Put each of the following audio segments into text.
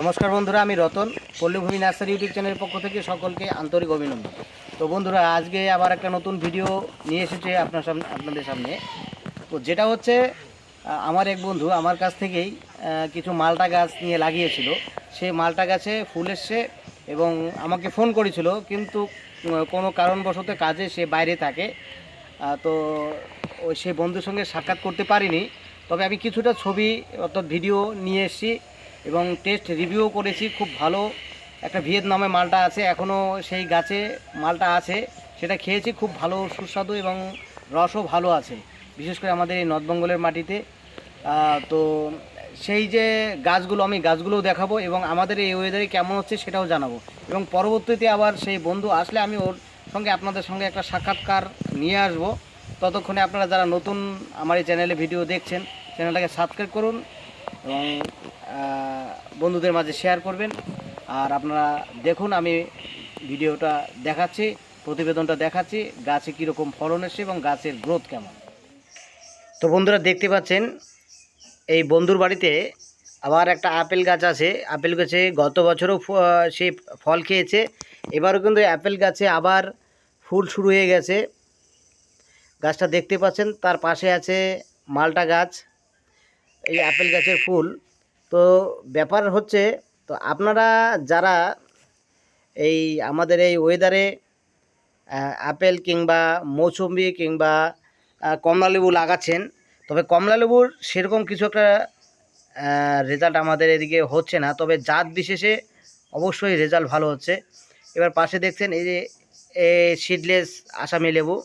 নমস্কার বন্ধুরা, আমি রতন, পল্লীভূমি নার্সারি ইউটিউব চ্যানেলের পক্ষ থেকে সকলকে আন্তরিক অভিনন্দন। তো বন্ধুরা, আজকে আবার একটা নতুন ভিডিও নিয়ে এসেছে আপনার সামনে, আপনাদের সামনে। তো যেটা হচ্ছে আমার এক বন্ধু আমার কাছ থেকেই কিছু মালটা গাছ নিয়ে লাগিয়েছিল। সে মালটা গাছে ফুল এসছে এবং আমাকে ফোন করেছিল, কিন্তু কোনো কারণবশত কাজে সে বাইরে থাকে। তো সেই বন্ধুর সঙ্গে সাক্ষাৎ করতে পারিনি। তবে আমি কিছুটা ছবি, অর্থাৎ ভিডিও নিয়ে এসেছি। এবং টেস্ট রিভিউ করেছি, খুব ভালো। একটা ভিয়েতনামে মালটা আছে এখনও সেই গাছে মালটা আছে। সেটা খেয়েছি, খুব ভালো, সুস্বাদু এবং রসও ভালো আছে, বিশেষ করে আমাদের এই নর্থ বেঙ্গলের মাটিতে। তো সেই যে গাছগুলো, আমি গাছগুলোও দেখাবো এবং আমাদের এই ওয়েদারে কেমন হচ্ছে সেটাও জানাব। এবং পরবর্তীতে আবার সেই বন্ধু আসলে আমি ওর সঙ্গে আপনাদের সঙ্গে একটা সাক্ষাৎকার নিয়ে আসব। ততক্ষণে আপনারা যারা নতুন আমার এই চ্যানেলে ভিডিও দেখছেন চ্যানেলটাকে সাবস্ক্রাইব করুন। বন্ধুদের মাঝে শেয়ার করবেন। আর আপনারা দেখুন, আমি ভিডিওটা দেখাচ্ছি, প্রতিবেদনটা দেখাচ্ছি, গাছে কীরকম ফলন এসছে এবং গাছের গ্রোথ কেমন। তো বন্ধুরা, দেখতে পাচ্ছেন, এই বন্ধুর বাড়িতে আবার একটা আপেল গাছ আছে। আপেল গাছে গত বছরও সে ফল খেয়েছে। এবারও কিন্তু আপেল গাছে আবার ফুল শুরু হয়ে গেছে। গাছটা দেখতে পাচ্ছেন, তার পাশে আছে মালটা গাছ। এই আপেল গাছের ফুল। তো ব্যাপার হচ্ছে, তো আপনারা যারা এই আমাদের এই ওয়েদারে আপেল কিংবা মৌসুম্বি কিংবা কমলালেবু লাগাচ্ছেন, তবে কমলালেবুর সেরকম কিছু একটা রেজাল্ট আমাদের এদিকে হচ্ছে না। তবে জাত বিশেষে অবশ্যই রেজাল্ট ভালো হচ্ছে। এবার পাশে দেখছেন এই যে, এ সিডলেস আসামি লেবু।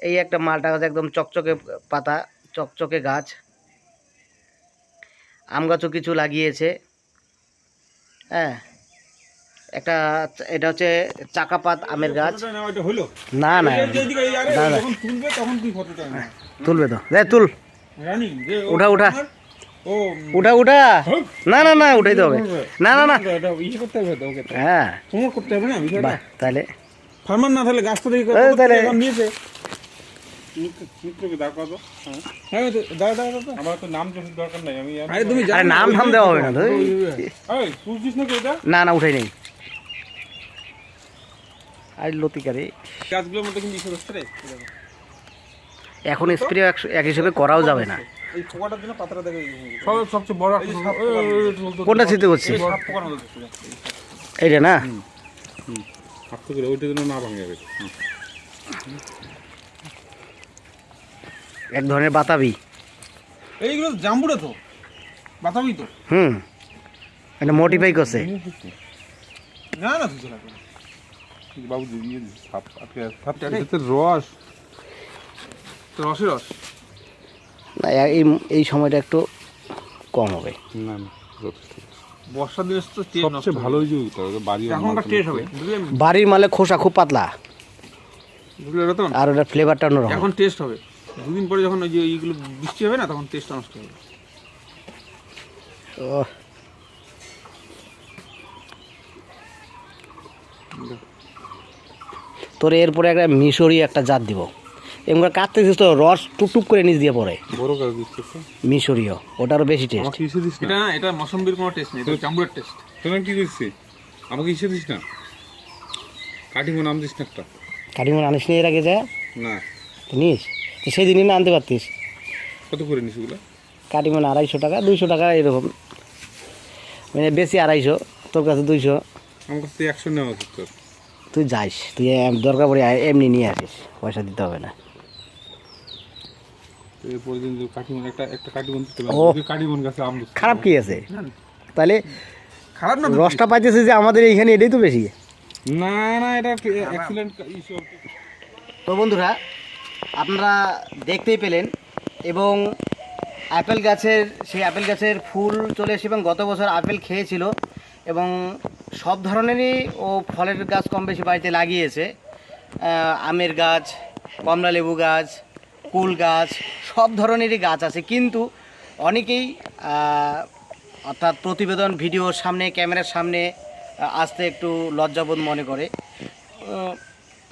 এই একটা মালটা গাছ একদম চকচকে পাতা, চকচকে গাছ। আম গাছও কিছু লাগিয়েছে। হ্যাঁ। একটা এটা হচ্ছে চাকাপাত আমের গাছ। না না। তুলবে তো। দে তুল। উঠা, উঠা। উঠা উঠা। না না না উঠাইতে হবে। না না না। ইয়ে। হ্যাঁ। করতে হবে না তাহলে। ফার্মার না তাহলে গাছ তো দেখি তাহলে- মিত্রকে হ্যাঁ। দাও দাও দাও আমার তো নাম তো দরকার নাই আমি আরে তুমি আরে নাম ঠাম দেওয়া হবে না তো এই বুঝছিস না কি এটা? না না উঠাই নেই। আর লতিকারে গাছগুলোর মধ্যে কিন্তু ইসে রে। এখন স্প্রে এক হিসেবে করাও যাবে না। এই জন্য পাতাটা দেখে সব সবচেয়ে বড় কোনটা চিন্তা এইটা না? হাত করে ওইটা যেন না ভাঙে যাবে এক ধরনের বাতাবি। এইগুলো জাম্বুরা তো। বাতাবি তো। হুম। এটা মোটিফাই করছে। না না তুই চলা বাবু দিয়ে সাপ আটকে এতে রস। রসে রস। না এই এই সময়টা একটু কম হবে। না না বর্ষা দিনে তো সবচেয়ে ভালো ওই যে ওটা, বাড়ি এখনকার টেস্ট হবে বাড়ির মালে খোসা খুব পাতলা। আর ওটার ফ্লেভারটা অন্যরকম। এখন টেস্ট হবে। দুদিন পরে যখন ওই যে এইগুলো বৃষ্টি হবে না তখন টেস্ট নষ্ট হবে তোর এরপরে একটা মিশরি একটা জাত দিব। এমন কাটতেছিস তো রস টুকটুক করে নিচ দিয়ে পড়ে। বড় কাজ তো। মিশরীয় ওটারও বেশি টেস্ট আমাকে ইসে দিস না। এটা না এটা মৌসম্বির কোনো টেস্ট নেই এটা জাম্বুরের টেস্ট তোরা কি দিচ্ছি আমাকে ইসে দিস না? কাটিমো নাম দিস না একটা। কাটিমন আনিস নি এর আগে যা? না। নিস? তো সেই দিনই না আনতে পারতিস। কত করে নিস ওগুলো? কাটিমন আড়াইশো টাকা দুইশো টাকা এরকম। মানে বেশি আড়াইশো তোর কাছে দুইশো। আমার কাছ একশো নেওয়া উচিত তোর। তুই যাইস তুই দরকার পড়ে এমনি নিয়ে আসিস পয়সা দিতে হবে না। খারাপ কি আছে? তাহলে খারাপ না রসটা পাইতেছে যে আমাদের এইখানে এটাই তো বেশি। না না এটা তো বন্ধুরা আপনারা দেখতেই পেলেন এবং আপেল গাছের, সেই আপেল গাছের ফুল চলে এসে এবং গত বছর আপেল খেয়েছিল এবং সব ধরনেরই ও ফলের গাছ কম বেশি বাড়িতে লাগিয়েছে। আমের গাছ, কমলা লেবু গাছ, কুল গাছ, সব ধরনেরই গাছ আছে। কিন্তু অনেকেই অর্থাৎ প্রতিবেদন ভিডিওর সামনে, ক্যামেরার সামনে আসতে একটু লজ্জাবোধ মনে করে।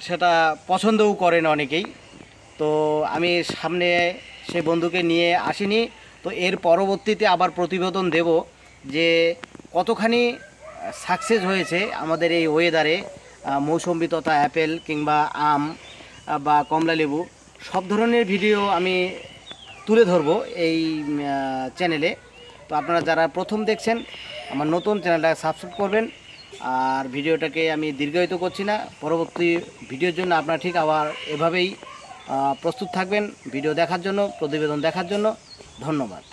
সেটা পছন্দও করেন অনেকেই। তো আমি সামনে সেই বন্ধুকে নিয়ে আসিনি, তো এর পরবর্তীতে আবার প্রতিবেদন দেব যে কতখানি সাকসেস হয়েছে আমাদের এই ওয়েদারে মৌসম্বি তথা অ্যাপেল কিংবা আম বা কমলা লেবু, সব ধরনের ভিডিও আমি তুলে ধরবো এই চ্যানেলে তো আপনারা যারা প্রথম দেখছেন, আমার নতুন চ্যানেলটা সাবস্ক্রাইব করবেন। আর ভিডিওটাকে আমি দীর্ঘায়িত করছি না, পরবর্তী ভিডিওর জন্য আপনারা ঠিক আবার এভাবেই প্রস্তুত থাকবেন ভিডিও দেখার জন্য প্রতিবেদন দেখার জন্য ধন্যবাদ।